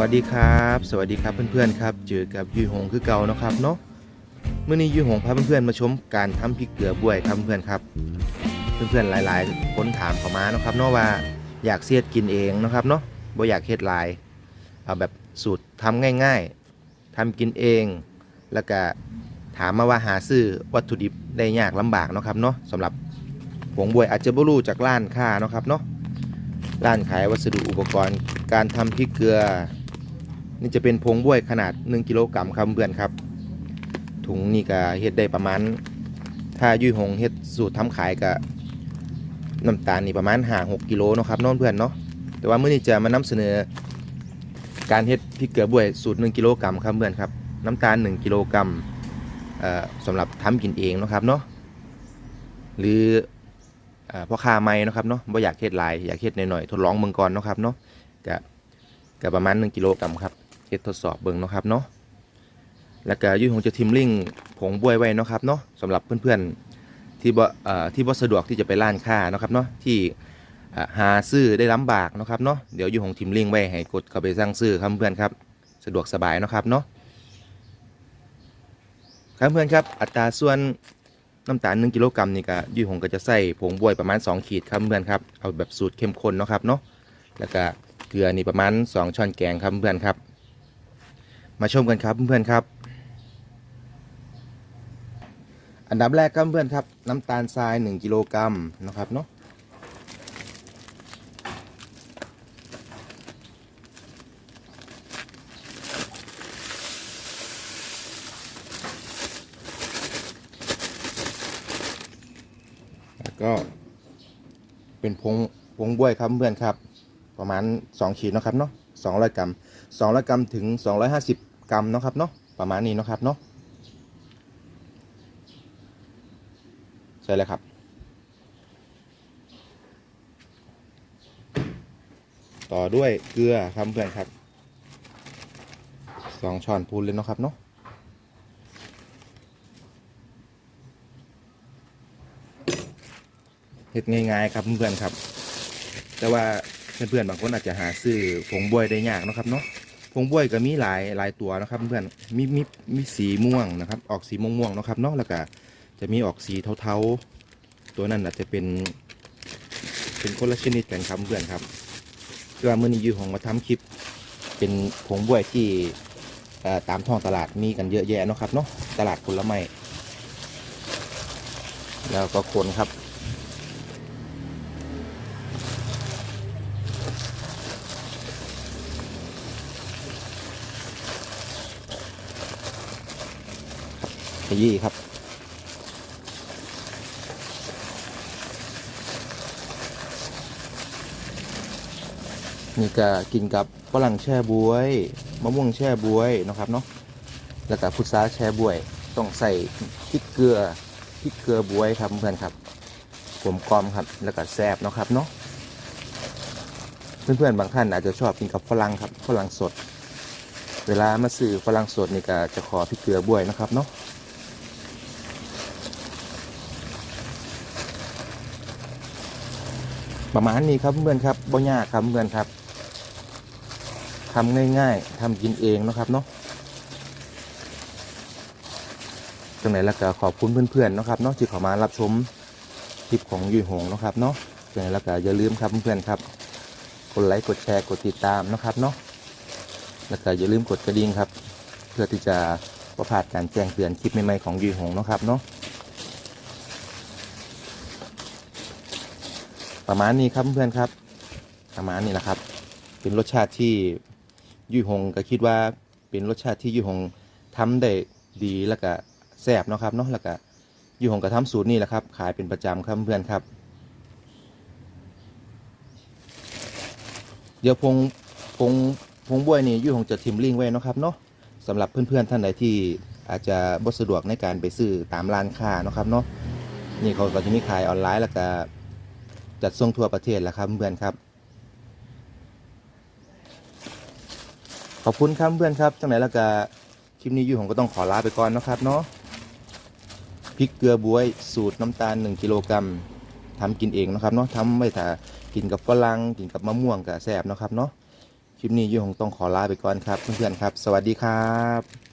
วัสดีครับ สวัสดีครับเพื่อนๆครับเจอกับยุยหงคือเก่านะครับเนาะเมื่อนี้ยุยหงพาเพื่อนๆมาชมการทำพริกเกลือบวยครับเพื่อนครับเพื่อนๆหลายๆคนถามเข้ามาเนาะครับเนาะว่าอยากเสียดกินเองนะครับเนาะบ่อยากเฮ็ดลายเอาแบบสูตรทำง่ายๆทำกินเอง แล้วก็ถามมาว่าหาซื้อวัตถุดิบได้ยากลำบากเนาะครับเนาะสำหรับผงบวยอาจจะบ่รู้จากร้านค้านะครับเนาะร้านขายวัสดุอุปกรณ์การทำพริกเกลือ นี่จะเป็นผงบ้วยขนาด 1 กิโลกรัมครับเพื่อนครับ ถุงนี่ก็เฮ็ดได้ประมาณ ถ้ายุยหงเฮ็ดสูตรทำขายก็น้ำตาลนี่ประมาณ5 6กิโลเนาะครับน้องเพื่อนเนาะแต่ว่าเมื้อนี้จะมานำเสนอ การเฮ็ดพริกเกลือบ้วยสูตร 1 กิโลกรัมครับเพื่อนครับน้ำตาล 1 กิโลกรัมเอ่อสำหรับทำกินเองนะครับเนาะหรืออพ่อค้าไม่เนะครับเนาะบ่อยากเฮ็ดลายอยากเฮ็ดหน่อยๆทดลองเบิ่งก่อนนะครับเนาะก็ก็ประมาณ 1 กิโลกรัมครับ เฮ็ดทดสอบเบิ่งเนาะครับเนาะแล้วก็ยุ่ยคงจะทิมลิงผงบวยไว้เนาะครับเนาะสำหรับเพื่อนๆที่บ่เอ่อที่บ่สะดวกที่จะไปร้านค้าเนาะครับเนาะที่หาซื้อได้ลำบากเนาะครับเนาะเดี๋ยวยุ่คงทิมลิงไว้ให้กดเข้าไปสั่งซื้อครับเพื่อนครับสะดวกสบายเนาะครับเนาะครับเพื่อนครับอัตราส่วนน้ำตาล1กิโลกรัมนี่ก็ยุ่คงก็จะใส่ผงบวยประมาณ 2 ขีดครับเพื่อนครับเอาแบบสูตรเข้มข้นเนาะครับเนาะแล้วก็เกลือนี่ประมาณ 2 ช้อนแกงครับเพื่อนครับ มาชมกันครับเพื่อนครับ อันดับแรกครับเพื่อนครับ น้ำตาลทราย 1 กิโลกรัมนะครับเนาะแล้วก็เป็นผงผงบวยครับเพื่อนครับ ประมาณ 2 ขีดนะครับเนาะ200 กรัม200 กรัมถึง 250 กรัมเนาะครับเนาะประมาณนี้เนาะครับเนาะใช่แล้วครับ ต่อด้วยเกลือครับเพื่อนครับสองช้อนพูนเลยเนาะครับเนาะเฮ็ดง่ายๆครับเพื่อนๆครับ แต่ว่าเพื่อนๆบางคนอาจจะหาซื้อผงบวยได้ยากนะครับเนาะ ผงบวยก็มีหลายหลายตัวนะครับเพื่อนมีมีมีสีม่วงนะครับ ออกสีม่วงๆเนะครับเนาะแล้วก็จะมีออกสีเทาๆ ตัวนั้นอาจจะเป็น เป็นคนละชนิดกันครับเพื่อนครับคือว่ามื่อนี้ยูของมาทำคลิป เป็นผงบวยที่ตามท้องตลาดมีกันเยอะแยะนะครับเนาะตลาดผลไม้แล้วก็คนครับ ขยี้ครับ นี่ก็กินกับฝรั่งแช่บวยมะม่วงแช่บวยนะครับเนาะแล้วก็พุทราแช่บวย ต้องใส่พริกเกลือพริกเกลือบวยครับเพื่อนครับผมกลอมครับแล้วก็แซ่บนะครับเนาะเพื่อนๆบางท่านอาจจะชอบกินกับฝรั่งครับฝรั่งสด เวลามาซื้อฝรั่งสดนี่ก็จะขอพริกเกลือบวยนะครับเนาะ ประมาณนี้ครับเพื่อนครับบ่ยากครับเพื่อนครับทำง่าย ๆทำกินเองนะครับเนาะตรงไหนแล้วก็ขอบคุณเพื่อนๆนะครับเนาะที่เข้ามารับชมคลิปของยุยหงนะครับเนาะตรงไหนแล้วก็อย่าลืมครับเพื่อนๆครับ กดไลค์กดแชร์กดติดตามนะครับเนาะแล้วก็อย่าลืมกดกระดิ่งครับ เพื่อที่จะประพลาดการแจ้งเตือนคลิปใหม่ๆของยุยหงนะครับเนาะ ประมาณนี้ครับเพื่อนครับ ประมาณนี้แหละครับ เป็นรสชาติที่ยุยหงก็คิดว่าเป็นรสชาติที่ยุยหงทำได้ดีแล้วก็แซ่บเนาะครับเนาะแล้วก็ยุยหงก็ทำสูตรนี้แหละครับ ขายเป็นประจำครับเพื่อนครับ เดี๋ยวพงพงพงบวยนี่ยุยหงจะทิมลิงไว้นะครับเนาะสำหรับเพื่อนๆท่านใดที่อาจจะบ่สะดวกในการไปซื้อตามร้านค้านะครับเนาะนี่เขาก็จะมีขายออนไลน์แล้วก็ จัดส่งทั่วประเทศแล้วครับเพื่อนครับ ขอบคุณครับเพื่อนครับจังไหนแล้วก็คลิปนี้อยู่ผมก็ต้องขอลาไปก่อนนะครับเนาะพริกเกลือบวยสูตรน้ำตาล 1 กิโลกรัมทำกินเองนะครับเนาะทำไม่ถ้ากินกับฝรั่งกินกับมะม่วงกับแซบนะครับเนาะคลิปนี้ยุ้ยหงต้องขอลาไปก่อนครับเพื่อนๆครับ สวัสดีครับ